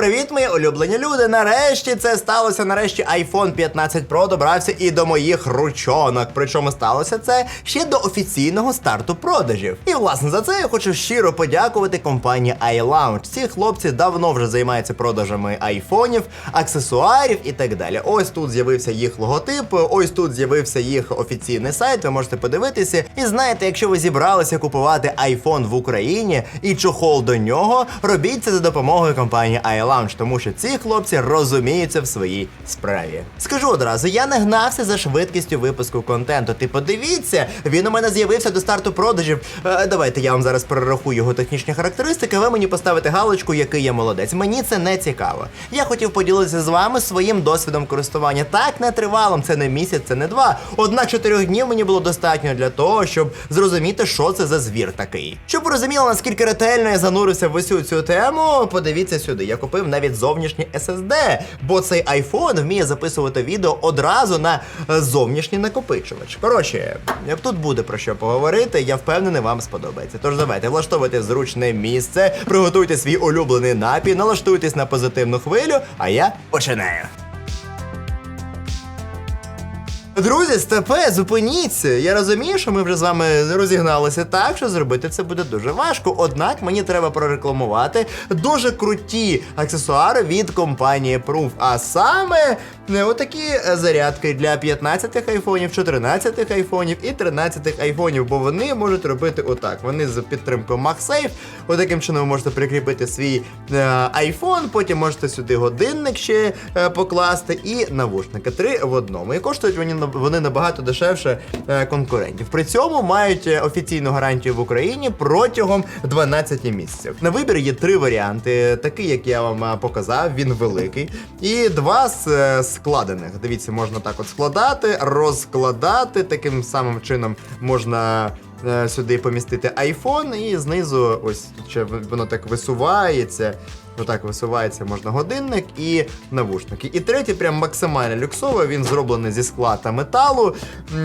Привіт, мої улюблені люди! Нарешті це сталося. Нарешті iPhone 15 Pro добрався і до моїх ручонок. Причому сталося це ще до офіційного старту продажів. І власне за це я хочу щиро подякувати компанії iLounge. Ці хлопці давно вже займаються продажами айфонів, аксесуарів і так далі. Ось тут з'явився їх логотип, ось тут з'явився їх офіційний сайт. Ви можете подивитися. І знаєте, якщо ви зібралися купувати iPhone в Україні і чохол до нього, робіть це за допомогою компанії iLounge, тому що ці хлопці розуміються в своїй справі. Скажу одразу, я не гнався за швидкістю випуску контенту. Ти подивіться, він у мене з'явився до старту продажів. Е, давайте я вам зараз перерахую його технічні характеристики. Ви мені поставите галочку, який я молодець. Мені це не цікаво. Я хотів поділитися з вами своїм досвідом користування. Так не тривалим, це не місяць, це не два. Однак чотирьох днів мені було достатньо для того, щоб зрозуміти, що це за звір такий. Щоб ви розуміли, наскільки ретельно я занурився в усю цю тему, подивіться сюди. Я купив навіть зовнішнє SSD, бо цей iPhone вміє записувати відео одразу на е, зовнішній накопичувач. Коротше, тут буде про що поговорити, я впевнений, вам сподобається. Тож давайте влаштовуйте зручне місце, приготуйте свій улюблений напій, налаштуйтесь на позитивну хвилю, а я починаю. Друзі, степе, зупиніться. Я розумію, що ми вже з вами розігналися так, що зробити це буде дуже важко. Однак мені треба прорекламувати дуже круті аксесуари від компанії Proof. А саме е, отакі е, зарядки для 15 айфонів, 14 айфонів і 13 айфонів, бо вони можуть робити отак. Вони з підтримкою MagSafe. Отаким чином ви можете прикріпити свій е, айфон, потім можете сюди годинник ще покласти і навушники. Три в одному. І коштують вони, вони набагато дешевше е, конкурентів. При цьому мають е, офіційну гарантію в Україні протягом 12 місяців. На вибір є три варіанти. Такий, як я вам е, показав, він великий. І два з складених. Дивіться, можна так от складати, розкладати. Таким самим чином можна. Сюди помістити iPhone і знизу ось ще воно так висувається. Отак висувається можна годинник і навушники. І третій, прям максимально люксовий, він зроблений зі скла та металу.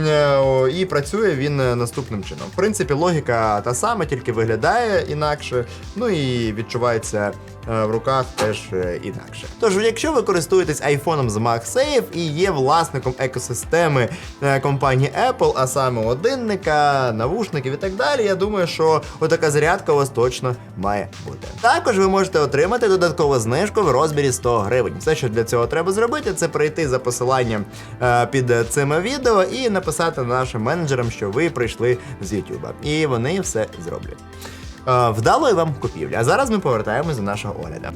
е, І працює він е, наступним чином. В принципі, логіка та сама, тільки виглядає інакше. Ну і відчувається е, в руках теж інакше. Тож, якщо ви користуєтесь айфоном з MagSafe і є власником екосистеми компанії Apple, а саме годинника, навушників і так далі, я думаю, що отака зарядка у вас точно має бути. Також ви можете отримати додаткову знижку в розмірі 100 гривень. Все, що для цього треба зробити, це прийти за посиланням е, під цим відео і написати нашим менеджерам, що ви прийшли з YouTube. І вони все зроблять. Е, Вдалої вам купівлі. А зараз ми повертаємось до нашого огляду.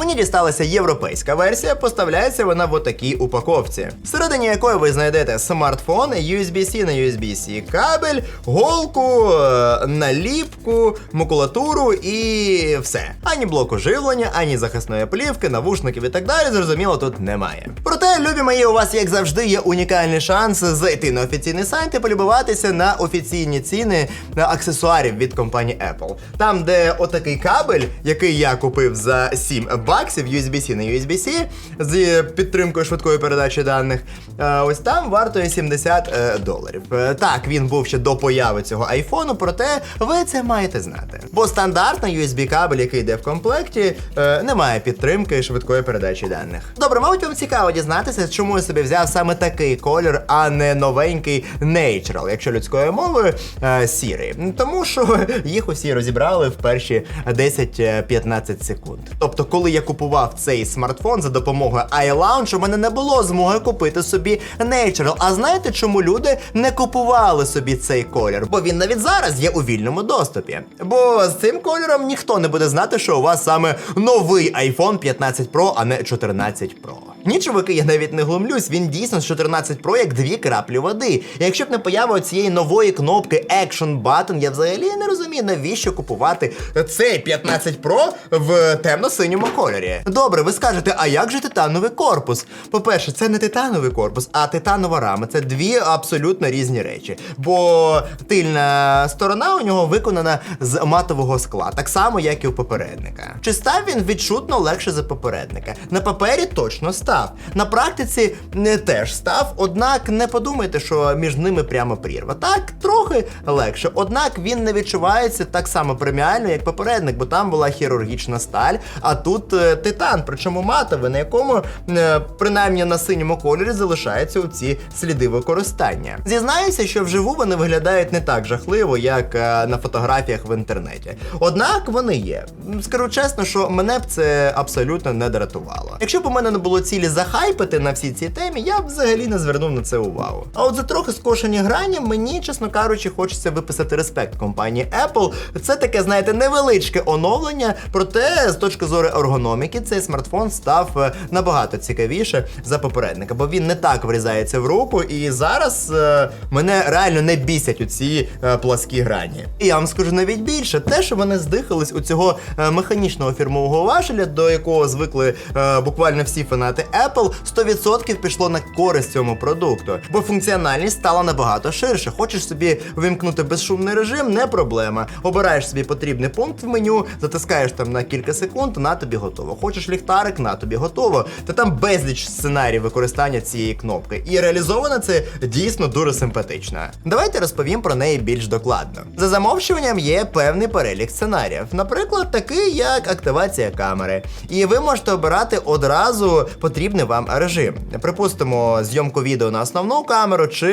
Мені дісталася європейська версія, поставляється вона в отакій упаковці, всередині якої ви знайдете смартфон, USB-C на USB-C кабель, голку, е, наліпку, макулатуру і все. Ані блоку живлення, ані захисної плівки, навушників і так далі, зрозуміло, тут немає. Проте, любі мої, у вас, як завжди, є унікальний шанс зайти на офіційний сайт і полюбуватися на офіційні ціни на аксесуарів від компанії Apple. Там, де отакий кабель, який я купив за 7 баксів, USB-C на USB-C, з підтримкою швидкої передачі даних, е, ось там вартує 70 е, доларів. Е, Так, він був ще до появи цього айфону, проте ви це маєте знати. Бо стандартний USB кабель, який йде в комплекті, е, не має підтримки швидкої передачі даних. Добре, мабуть, вам цікаво дізнатися, чому я собі взяв саме такий колір, а не новенький Natural, якщо людською мовою е, сірий. Тому що їх усі розібрали в перші 10-15 секунд. Тобто, коли я купував цей смартфон за допомогою iLounge, у мене не було змоги купити собі Natural. А знаєте, чому люди не купували собі цей колір? Бо він навіть зараз є у вільному доступі. Бо з цим кольором ніхто не буде знати, що у вас саме новий iPhone 15 Pro, а не 14 Pro. Ні, чуваки, я навіть не глумлюсь, він дійсно з 14 Pro як дві краплі води. І якщо б не поява цієї нової кнопки Action Button, я взагалі не розумію, навіщо купувати цей 15 Pro в темно-синьому кольорі. Добре, ви скажете, а як же титановий корпус? По-перше, це не титановий корпус, а титанова рама. Це дві абсолютно різні речі. Бо тильна сторона у нього виконана з матового скла, так само, як і у попередника. Чи став він відчутно легше за попередника? На папері точно став. Став. На практиці не теж став, однак не подумайте, що між ними прямо прірва. Так, трохи легше. Однак він не відчувається так само преміально, як попередник, бо там була хірургічна сталь, а тут е, титан, причому матовий, на якому е, принаймні на синьому кольорі залишаються ці сліди використання. Зізнаюся, що вживу вони виглядають не так жахливо, як е, на фотографіях в інтернеті. Однак вони є. Скажу чесно, що мене б це абсолютно не дратувало. Якщо б у мене не було цілі захайпити на всі ці темі, я б взагалі не звернув на це увагу. А от за трохи скошені грані, мені, чесно кажучи, хочеться виписати респект компанії Apple. Це таке, знаєте, невеличке оновлення, проте з точки зору ергономіки цей смартфон став е, набагато цікавіше за попередника, бо він не так врізається в руку, і зараз е, мене реально не бісять оці е, пласкі грані. І я вам скажу навіть більше, те, що вони здихались у цього е, механічного фірмового важеля, до якого звикли е, буквально всі фанати Apple, 100% пішло на користь цьому продукту, бо функціональність стала набагато ширше. Хочеш собі вимкнути безшумний режим, не проблема. Обираєш собі потрібний пункт в меню, затискаєш там на кілька секунд, на тобі готово. Хочеш ліхтарик, на тобі готово. Та там безліч сценаріїв використання цієї кнопки. І реалізовано це дійсно дуже симпатично. Давайте розповім про неї більш докладно. За замовчуванням є певний перелік сценаріїв, наприклад, такий як активація камери. І ви можете обирати одразу потрібний вам режим. Припустимо, зйомку відео на основну камеру чи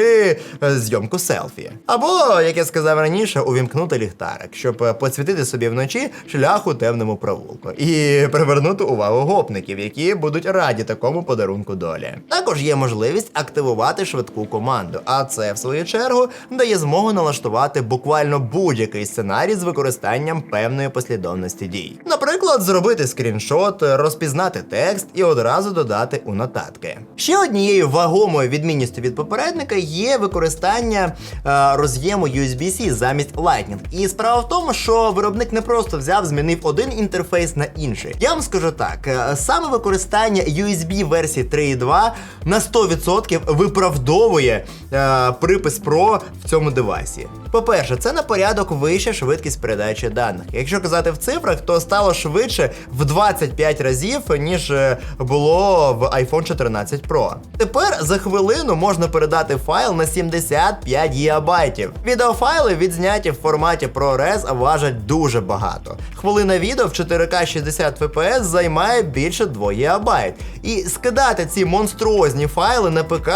е, зйомку селфі. Або, як я сказав раніше, увімкнути ліхтарик, щоб е, поцвітити собі вночі шлях у темному провулку і привернути увагу гопників, які будуть раді такому подарунку долі. Також є можливість активувати швидку команду, а це, в свою чергу, дає змогу налаштувати буквально будь-який сценарій з використанням певної послідовності дій. Наприклад, зробити скріншот, розпізнати текст і одразу додати у нотатки. Ще однією вагомою відмінністю від попередника є використання е, роз'єму USB-C замість Lightning. І справа в тому, що виробник не просто взяв, змінив один інтерфейс на інший. Я вам скажу так: е, саме використання USB версії 3.2 на 100% виправдовує е, припис Pro в цьому девайсі. По-перше, це на порядок вища швидкість передачі даних. Якщо казати в цифрах, то стало швидше в 25 разів, ніж е, в iPhone 14 Pro. Тепер за хвилину можна передати файл на 75 гігабайтів. Відеофайли, відзняті в форматі ProRes, важать дуже багато. Хвилина відео в 4К 60 FPS займає більше 2 гігабайт. І скидати ці монструозні файли на ПК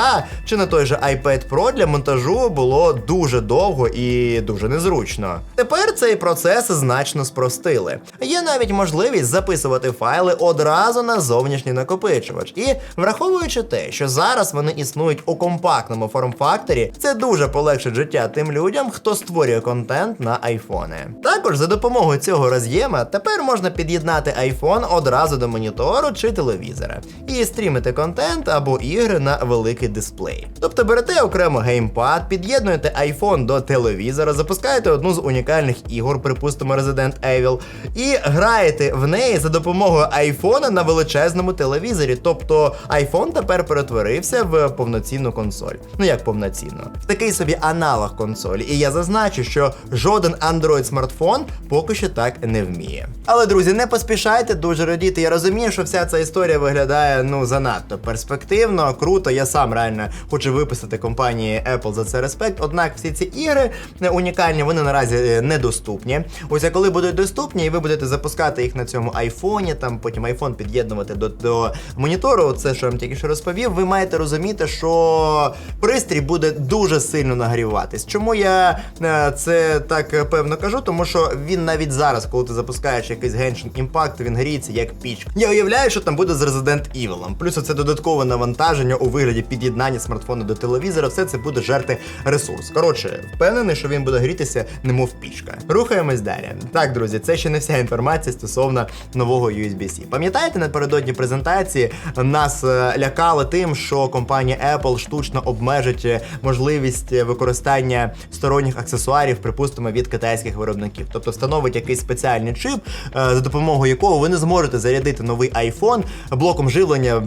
чи на той же iPad Pro для монтажу було дуже довго і дуже незручно. Тепер цей процес значно спростили. Є навіть можливість записувати файли одразу на зовнішній накопичувач. І враховуючи те, що зараз вони існують у компактному форм-факторі, це дуже полегшить життя тим людям, хто створює контент на айфони. Також за допомогою цього роз'єма тепер можна під'єднати iPhone одразу до монітору чи телевізора і стрімити контент або ігри на великий дисплей. Тобто берете окремо геймпад, під'єднуєте iPhone до телевізора, запускаєте одну з унікальних ігор, припустимо Resident Evil, і граєте в неї за допомогою айфона на величезному телевізорі. Тобто iPhone тепер перетворився в повноцінну консоль. Ну як повноцінно, в такий собі аналог консолі. І я зазначу, що жоден Android смартфон поки що так не вміє. Але друзі, не поспішайте дуже радіти. Я розумію, що вся ця історія виглядає ну занадто перспективно, круто. Я сам реально хочу виписати компанії Apple за це респект. Однак всі ці ігри е, унікальні, вони наразі е, недоступні. Ось а коли будуть доступні, і ви будете запускати їх на цьому айфоні, там потім айфон під'єднувати до, до монітору. Це що я вам тільки що розповів. Ви маєте розуміти, що пристрій буде дуже сильно нагріватись. Чому я е, це так певно кажу? Тому що він навіть зараз, коли ти запускаєш якийсь Genshin Impact, він гріється як піч. Я уявляю, що там буде з Resident Evil. Плюс це додаткове навантаження у вигляді під'єднання смартфону до телевізора. Все це буде жерти ресурс. Коротше, впевнений, що він буде грітися, немов пічка. Рухаємось далі. Так, друзі, це ще не вся інформація стосовно нового USB-C. Пам'ятаєте, напередодні презентації нас е, лякали тим, що компанія Apple штучно обмежить е, можливість е, використання сторонніх аксесуарів, припустимо, від китайських виробників. Тобто встановить якийсь спеціальний чип, за допомогою якого ви не зможете зарядити новий iPhone блоком живлення,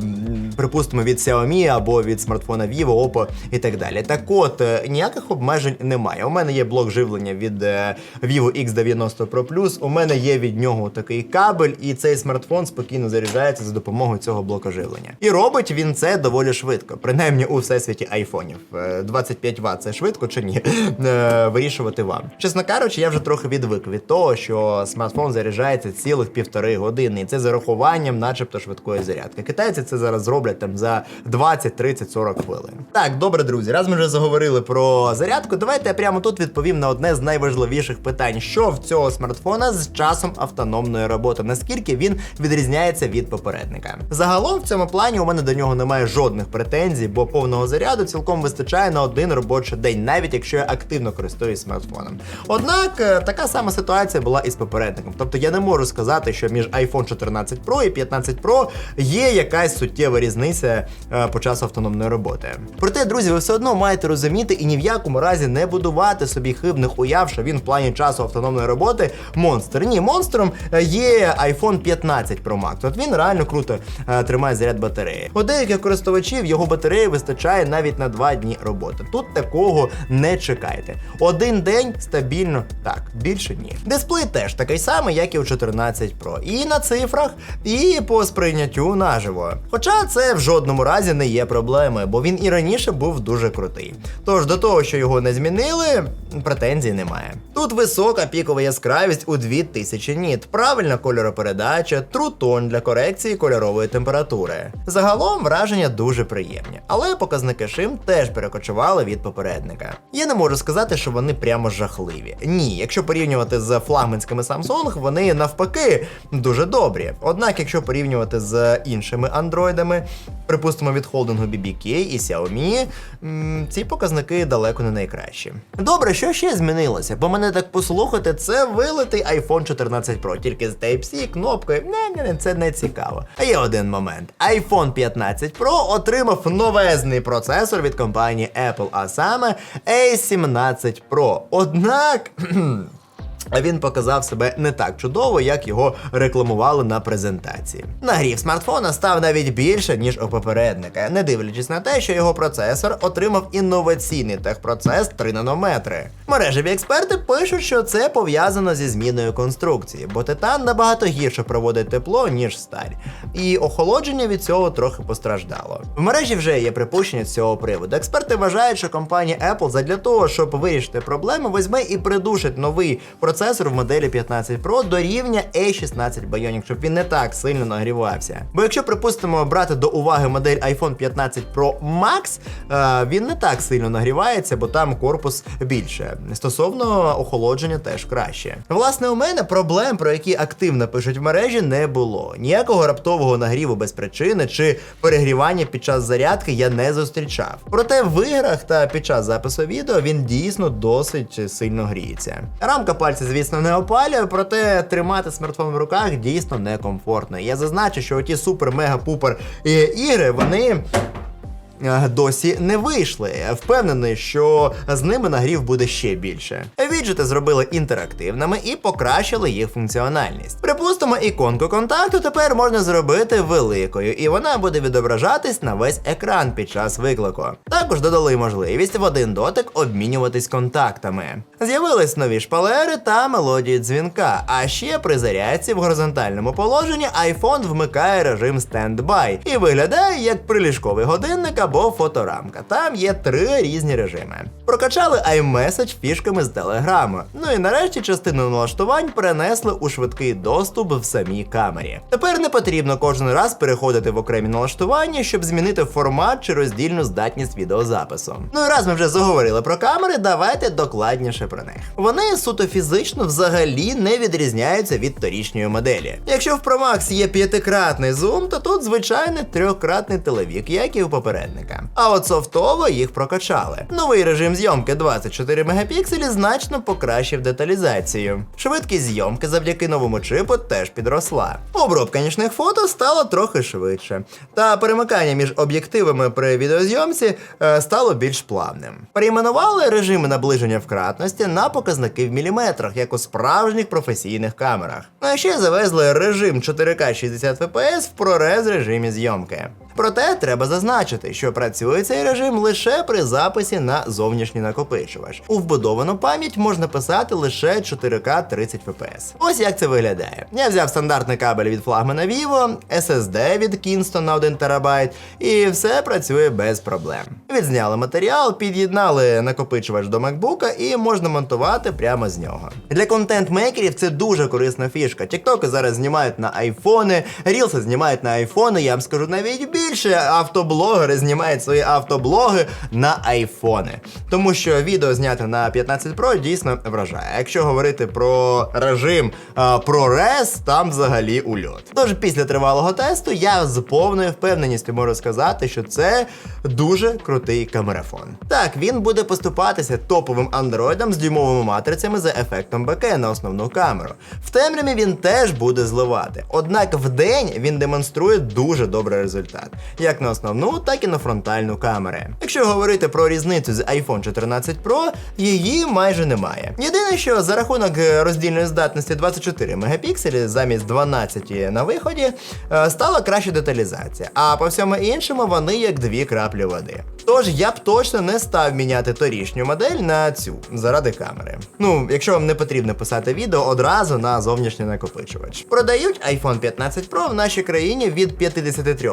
припустимо, від Xiaomi або від смартфона Vivo, Oppo і так далі. Так от, ніяких обмежень немає. У мене є блок живлення від Vivo X90 Pro Plus, у мене є від нього такий кабель, і цей смартфон спокійно заряджається за допомогою цього блока живлення. І робить він це доволі швидко, принаймні у всесвіті айфонів. Е, 25 Вт це швидко чи ні? Е, Вирішувати вам. Чесно кажучи, я вже трохи відвик від того, що смартфон заряджається цілих півтори години, і це з урахуванням, начебто, швидкої зарядки. Китайці це зараз зроблять там за 20, 30, 40 хвилин. Так, добре, друзі, раз ми вже заговорили про зарядку, давайте я прямо тут відповім на одне з найважливіших питань: що в цього смартфона з часом автономної роботи, наскільки він відрізняється від попередника. Загалом в цьому плані у мене до нього немає жодних претензій, бо повного заряду цілком вистачає на один робочий день, навіть якщо я активно користуюсь смартфоном. Однак е, така сама ситуація була і з попередником. Тобто я не можу сказати, що між iPhone 14 Pro і 15 Pro є якась суттєва різниця е, по часу автономної роботи. Проте, друзі, ви все одно маєте розуміти і ні в якому разі не будувати собі хибних уяв, що він в плані часу автономної роботи монстр. Ні, монстром е, є iPhone 15 Pro Max. От він реально круто е, тримає заряд батареї. У деяких користувачів його батареї вистачає навіть на 2 дні роботи. Тут такого не чекайте. Один день стабільно так, більше ні. Дисплей теж такий самий, як і у 14 Pro. І на цифрах, і по сприйняттю наживо. Хоча це в жодному разі не є проблемою, бо він і раніше був дуже крутий. Тож до того, що його не змінили, претензій немає. Тут висока пікова яскравість у 2000 ніт, правильна кольоропередача, трутон для корекції кольорової температури. Загалом враження дуже приємні, але показники шим теж перекочували від попередника. Я не можу сказати, що вони прямо жахливі. Ні, якщо порівнювати з флагманськими Samsung, вони навпаки дуже добрі. Однак, якщо порівнювати з іншими андроїдами, припустимо від холдингу BBK і Xiaomi, ці показники далеко не найкращі. Добре, що ще змінилося? Бо мене так послухати, це вилитий iPhone 14 Pro, тільки з Type-C, кнопкою. Не, не, не, це не цікаво. А є один момент: iPhone 15 Pro отримав новезний процесор від компанії Apple, а саме A17 Pro. Однак. Він показав себе не так чудово, як його рекламували на презентації. Нагрів смартфона став навіть більше, ніж у попередника, не дивлячись на те, що його процесор отримав інноваційний техпроцес 3 нанометри. Мережеві експерти пишуть, що це пов'язано зі зміною конструкції, бо титан набагато гірше проводить тепло, ніж сталь. І охолодження від цього трохи постраждало. В мережі вже є припущення з цього приводу. Експерти вважають, що компанія Apple задля того, щоб вирішити проблему, візьме і придушить новий процесор в моделі 15 Pro до рівня A16 Bionic, щоб він не так сильно нагрівався. Бо якщо, припустимо, брати до уваги модель iPhone 15 Pro Max, е, він не так сильно нагрівається, бо там корпус більше. Стосовно охолодження теж краще. Власне, у мене проблем, про які активно пишуть в мережі, не було. Ніякого раптового нагріву без причини чи перегрівання під час зарядки я не зустрічав. Проте в іграх та під час запису відео він дійсно досить сильно гріється. Рамка пальця, звісно, не опалює, проте тримати смартфон в руках дійсно некомфортно. Я зазначу, що ті супер-мега-пупер е, ігри, вони досі не вийшли. Впевнений, що з ними нагрів буде ще більше. Віджити зробили інтерактивними і покращили їх функціональність. Припустимо, іконку контакту тепер можна зробити великою, і вона буде відображатись на весь екран під час виклику. Також додали можливість в один дотик обмінюватись контактами. З'явились нові шпалери та мелодії дзвінка. А ще при зарядці в горизонтальному положенні iPhone вмикає режим стендбай і виглядає як приліжковий годинник або фоторамка. Там є три різні режими. Прокачали iMessage фішками з телеграму. Ну і нарешті частину налаштувань перенесли у швидкий доступ в самій камері. Тепер не потрібно кожен раз переходити в окремі налаштування, щоб змінити формат чи роздільну здатність відеозапису. Ну і раз ми вже заговорили про камери, давайте докладніше про них. Вони суто фізично взагалі не відрізняються від торічньої моделі. Якщо в Pro Max є п'ятикратний зум, то тут звичайний трьохкратний телевік, як і у попередника. А от софтово їх прокачали. Новий режим зйомки 24 мегапікселі значно покращив деталізацію. Швидкість зйомки завдяки новому чипу теж підросла. Обробка нічних фото стала трохи швидше, та перемикання між об'єктивами при відеозйомці е, стало більш плавним. Перейменували режими наближення в кратності на показники в міліметрах, як у справжніх професійних камерах. А ще завезли режим 4К 60 FPS в прорез режимі зйомки. Проте треба зазначити, що працює цей режим лише при записі на зовнішній накопичувач. У вбудовану пам'ять можна писати лише 4К 30 FPS. Ось як це виглядає. Я взяв стандартний кабель від флагмана Vivo, SSD від Kingston на 1 ТБ, і все працює без проблем. Відзняли матеріал, під'єднали накопичувач до MacBook і можна монтувати прямо з нього. Для контент-мейкерів це дуже корисна фішка. Тіктоки зараз знімають на айфони, рілси знімають на айфони. Я вам скажу навіть більше. Автоблогери знімають свої автоблоги на айфони. Тому що відео зняти на 15 Pro дійсно вражає. Якщо говорити про режим ProRes, там взагалі ульот. Тож після тривалого тесту я з повною впевненістю можу сказати, що це дуже крутий камерафон. Так, він буде поступатися топовим андроїдом з дюймовими матрицями за ефектом БК на основну камеру. В темряві він теж буде зливати. Однак в день він демонструє дуже добрий результат, як на основну, так і на фронтальну камери. Якщо говорити про різницю з iPhone 14 Pro, її майже немає. Єдине, що за рахунок е, роздільної здатності 24 мегапікселі замість 12 на виході, е, стала краща деталізація, а по всьому іншому вони як дві краплі води. Тож я б точно не став міняти торішню модель на цю заради камери. Ну, якщо вам не потрібно писати відео одразу на зовнішній накопичувач. Продають iPhone 15 Pro в нашій країні від 53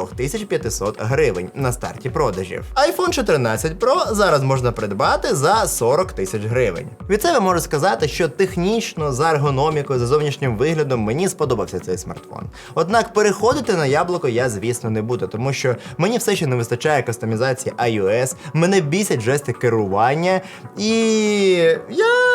500 гривень на старті продажів. iPhone 14 Pro зараз можна придбати за 40 тисяч гривень. Від себе можу сказати, що технічно, за ергономікою, за зовнішнім виглядом мені сподобався цей смартфон. Однак переходити на яблуко я, звісно, не буду, тому що мені все ще не вистачає кастомізації iOS, мене бісять жести керування, і я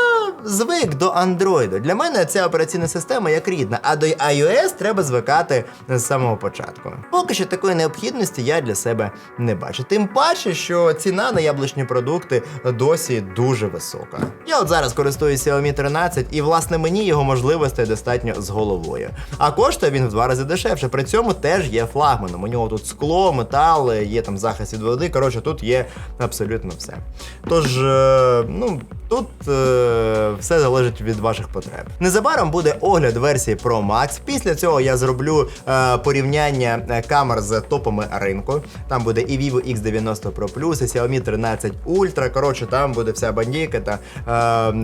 звик до Android. Для мене ця операційна система як рідна, а до iOS треба звикати з самого початку. Поки що такої необхідності я для себе не бачу. Тим паче, що ціна на яблучні продукти досі дуже висока. Я от зараз користуюся Xiaomi 13, і власне мені його можливостей достатньо з головою. А коштує він в два рази дешевше. При цьому теж є флагманом. У нього тут скло, метал, є там захист від води. Коротше, тут є абсолютно все. Тож, е, ну. Тут е, все залежить від ваших потреб. Незабаром буде огляд версії Pro Max. Після цього я зроблю е, порівняння е, камер з топами ринку. Там буде і Vivo X90 Pro Plus, і Xiaomi 13 Ultra. Коротше, там буде вся бандійка. Та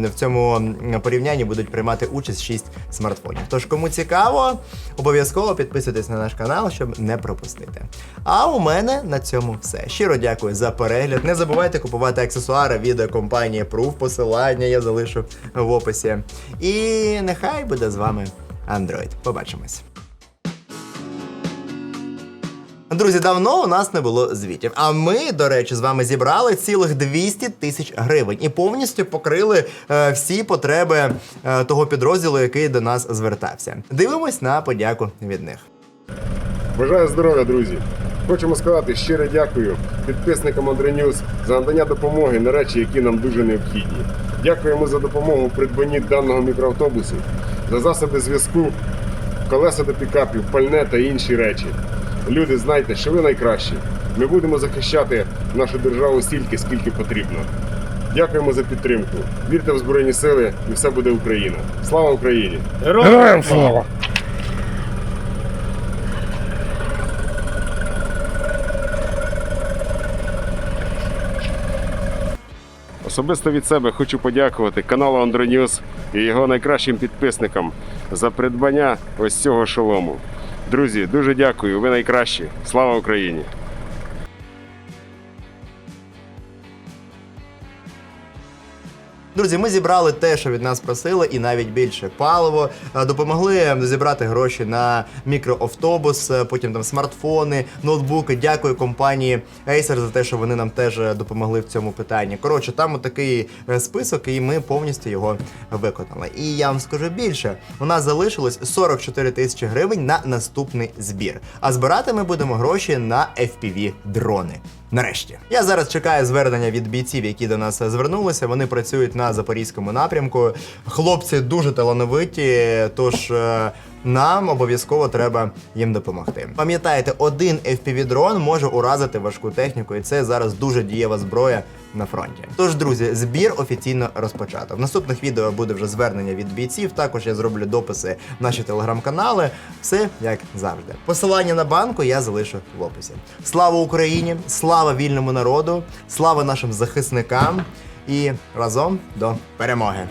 е, в цьому порівнянні будуть приймати участь 6 смартфонів. Тож, кому цікаво, обов'язково підписуйтесь на наш канал, щоб не пропустити. А у мене на цьому все. Щиро дякую за перегляд. Не забувайте купувати аксесуари від компанії Proof. Посилання я залишу в описі. І нехай буде з вами Android. Побачимось. Друзі, давно у нас не було звітів. А ми, до речі, з вами зібрали цілих 200 тисяч гривень і повністю покрили е, всі потреби е, того підрозділу, який до нас звертався. Дивимось на подяку від них. Бажаю здоров'я, друзі! Хочемо сказати щире дякую підписникам News за надання допомоги на речі, які нам дуже необхідні. Дякуємо за допомогу в придбанні даного мікроавтобусу, за засоби зв'язку, колеса до пікапів, пальне та інші речі. Люди, знайте, що ви найкращі. Ми будемо захищати нашу державу стільки, скільки потрібно. Дякуємо за підтримку. Вірте в Збройні Сили і все буде Україна. Слава Україні! Героям слава! Особисто від себе хочу подякувати каналу Андронюс і його найкращим підписникам за придбання ось цього шолому. Друзі, дуже дякую. Ви найкращі. Слава Україні! Друзі, ми зібрали те, що від нас просили, і навіть більше паливо. Е, Допомогли зібрати гроші на мікроавтобус, е, потім там смартфони, ноутбуки. Дякую компанії Acer за те, що вони нам теж е, допомогли в цьому питанні. Коротше, там такий список, і ми повністю його виконали. І я вам скажу більше: у нас залишилось 44 тисячі гривень на наступний збір. А збирати ми будемо гроші на FPV дрони. Нарешті я зараз чекаю звернення від бійців, які до нас звернулися. Вони працюють на запорізькому напрямку. Хлопці дуже талановиті, тож. Нам обов'язково треба їм допомогти. Пам'ятайте, один FPV-дрон може уразити важку техніку, і це зараз дуже дієва зброя на фронті. Тож, друзі, збір офіційно розпочато. В наступних відео буде вже звернення від бійців. Також я зроблю дописи в наші телеграм-канали. Все як завжди. Посилання на банку я залишу в описі. Слава Україні! Слава вільному народу! Слава нашим захисникам! І разом до перемоги!